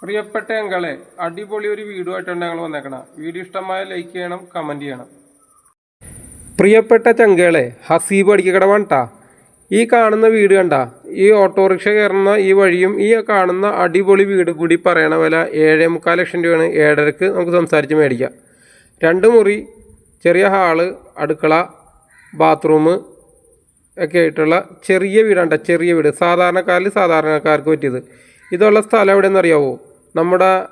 പ്രിയപ്പെട്ട അങ്കളെ അടിപൊളി ഒരു വീഡിയോ ആയിട്ടാണ് ഞങ്ങൾ വന്നേക്കണം. വീഡിയോ ഇഷ്ടമായ ലൈക്ക് ചെയ്യണം കമന്റ് ചെയ്യണം. പ്രിയപ്പെട്ട ചങ്കകളെ ഹസീബ് അടിക്കട വേണ്ടാ ഈ കാണുന്ന വീട് കണ്ട ഈ ഓട്ടോറിക്ഷ കയറുന്ന ഈ വഴിയും ഈ കാണുന്ന അടിപൊളി വീട് കൂടി പറയണ വില ഏഴേ മുക്കാൽ ലക്ഷം രൂപയാണ്. ഏഴരക്ക് നമുക്ക് സംസാരിച്ച് മേടിക്കാം. രണ്ട് മുറി ചെറിയ ഹാൾ അടുക്കള ബാത്റൂം ഒക്കെ ആയിട്ടുള്ള ചെറിയ വീടാണ്ട ചെറിയ വീട്. സാധാരണക്കാരിൽ സാധാരണക്കാർക്ക് പറ്റിയത്. ഇതുള്ള സ്ഥലം എവിടെയെന്ന് അറിയാവോ നമ്മുടെ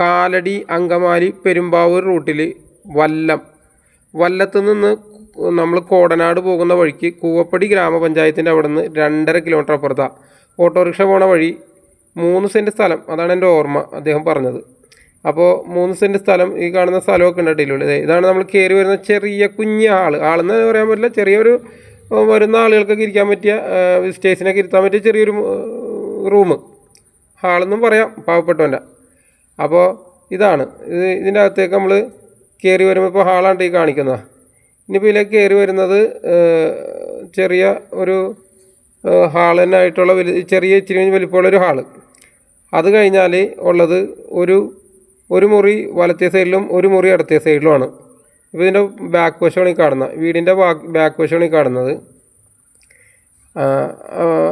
കാലടി അങ്കമാലി പെരുമ്പാവൂർ റൂട്ടിൽ വല്ലം. വല്ലത്ത് നിന്ന് നമ്മൾ കോടനാട് പോകുന്ന വഴിക്ക് കൂവപ്പടി ഗ്രാമപഞ്ചായത്തിന്റെ അവിടെ നിന്ന് രണ്ടര കിലോമീറ്റർ അപ്പുറത്താണ് ഓട്ടോറിക്ഷ പോണ വഴി മൂന്ന് സെന്റ് സ്ഥലം. അതാണ് എന്റെ ഓർമ്മ അദ്ദേഹം പറഞ്ഞത്. അപ്പോൾ മൂന്ന് സെന്റ് സ്ഥലം ഈ കാണുന്ന സ്ഥലമൊക്കെ ഉണ്ടായിട്ടില്ല ഇതാണ് നമ്മൾ കയറി വരുന്ന ചെറിയ കുഞ്ഞ് ആൾ ആളെന്ന് പറയാൻ പറ്റില്ല. ചെറിയൊരു വരുന്ന ആളുകൾക്കൊക്കെ ഇരിക്കാൻ പറ്റിയ സ്റ്റേഷനൊക്കെ ഇരുത്താൻ പറ്റിയ ചെറിയൊരു റൂം ഹാളെന്നും പറയാം പാവപ്പെട്ടവന്റെ. അപ്പോൾ ഇതാണ്. ഇത് ഇതിന്റെ അകത്തേക്ക് നമ്മൾ കയറി വരുമ്പോൾ ഇപ്പോൾ ഹാളാണ് ഈ കാണിക്കുന്നത്. ഇനിയിപ്പോൾ ഇതിലേക്ക് കയറി വരുന്നത് ചെറിയ ഒരു ഹാൾ തന്നെ ആയിട്ടുള്ള വലിയ ചെറിയ ഇച്ചിരി വലിപ്പമുള്ള ഒരു ഹാൾ. അത് കഴിഞ്ഞാൽ ഉള്ളത് ഒരു ഒരു മുറി വലത്തെ സൈഡിലും ഒരു മുറി ഇടത്തെ സൈഡിലുമാണ്. ഇപ്പോൾ ഇതിന്റെ ബാക്ക് വശമാണ് ഈ കാണുന്നത്. വീടിന്റെ ബാക്ക് വശമാണ് ഈ കാണുന്നത്.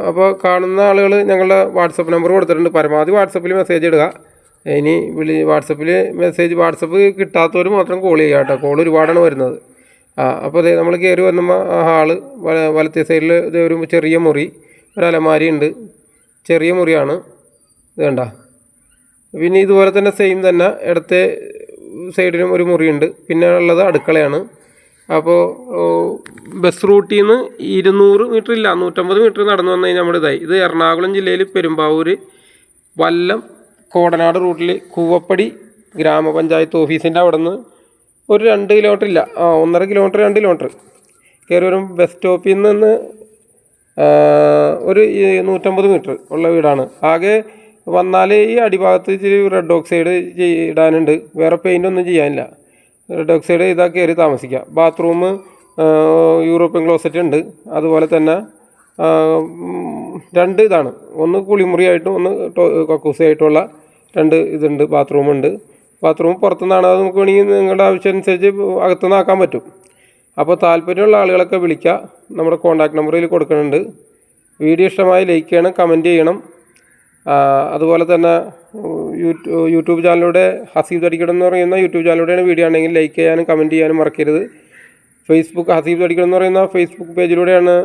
അപ്പോൾ കാണുന്ന ആളുകൾ ഞങ്ങളുടെ വാട്സപ്പ് നമ്പർ കൊടുത്തിട്ടുണ്ട്. പരമാവധി വാട്സപ്പിൽ മെസ്സേജ് ഇടുക. ഇനി വിളി വാട്സപ്പിൽ മെസ്സേജ് വാട്സപ്പ് കിട്ടാത്തവർ മാത്രം കോൾ ചെയ്യുക കേട്ടോ. കോൾ ഒരുപാടാണ് വരുന്നത്. ആ അപ്പോൾ അതെ നമ്മൾ കയറി വന്ന ഹാൾ വല- വലത്തെ സൈഡിൽ ഇത് ഒരു ചെറിയ മുറി ഒരു അലമാരി ഉണ്ട്. ചെറിയ മുറിയാണ്. ഇത് കണ്ട? പിന്നെ ഇതുപോലെ തന്നെ സെയിം തന്നെ ഇടത്തെ സൈഡിലും ഒരു മുറിയുണ്ട്. പിന്നെ ഉള്ളത് അടുക്കളയാണ്. അപ്പോൾ ബസ് റൂട്ടിൽ നിന്ന് ഇരുന്നൂറ് മീറ്റർ ഇല്ല നൂറ്റമ്പത് മീറ്റർ നടന്നു വന്നു കഴിഞ്ഞാൽ നമ്മുടെ ഇതായി ഇത് എറണാകുളം ജില്ലയിൽ പെരുമ്പാവൂർ വല്ലം കോടനാട് റൂട്ടിൽ കൂവപ്പടി ഗ്രാമപഞ്ചായത്ത് ഓഫീസിന്റെ അവിടെ നിന്ന് ഒരു രണ്ട് കിലോമീറ്റർ ഇല്ല. ആ ഒന്നര കിലോമീറ്റർ രണ്ട് കിലോമീറ്റർ കയറി വരും ബസ് സ്റ്റോപ്പിൽ നിന്ന് ഒരു നൂറ്റമ്പത് മീറ്റർ ഉള്ള വീടാണ്. ആകെ വന്നാൽ ഈ അടിഭാഗത്ത് ഇച്ചിരി റെഡ് ഓക്സൈഡ് ഇടാനുണ്ട്. വേറെ പെയിന്റ് ഒന്നും ചെയ്യാനില്ല. ഓക്സൈഡ് ഇതാ കയറി താമസിക്കാം. ബാത്റൂം യൂറോപ്യൻ ക്ലോസറ്റ് ഉണ്ട്. അതുപോലെ തന്നെ രണ്ട് ഇതാണ്. ഒന്ന് കുളിമുറിയായിട്ടും ഒന്ന് കക്കൂസായിട്ടുള്ള രണ്ട് ഇതുണ്ട് ബാത്റൂം ഉണ്ട്. ബാത്റൂം പുറത്തുനിന്നാണ് അത് നമുക്ക് വേണമെങ്കിൽ നിങ്ങളുടെ ആവശ്യം അനുസരിച്ച് അകത്തുനിന്ന് ആക്കാൻ പറ്റും. അപ്പോൾ താല്പര്യമുള്ള ആളുകളൊക്കെ വിളിക്കുക നമ്മുടെ കോൺടാക്ട് നമ്പറിൽ കൊടുക്കുന്നുണ്ട്. വീഡിയോ ഇഷ്ടമായി ലൈക്ക് ചെയ്യണം കമന്റ് ചെയ്യണം. അതുപോലെ തന്നെ യൂട്യൂബ് ചാനലിലൂടെ ഹസീബ് തടിക്കടം എന്ന് പറയുന്ന യൂട്യൂബ് ചാനലിലൂടെയാണ് വീഡിയോ ആണെങ്കിൽ ലൈക്ക് ചെയ്യാനും കമന്റ് ചെയ്യാനും മറക്കരുത്. ഫേസ്ബുക്ക് ഹസീബ് തടിക്കടം എന്ന് പറയുന്ന ഫേസ്ബുക്ക് പേജിലൂടെയാണ്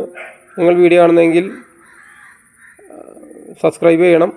നിങ്ങൾ വീഡിയോ കാണുന്നതെങ്കിൽ സബ്സ്ക്രൈബ് ചെയ്യണം.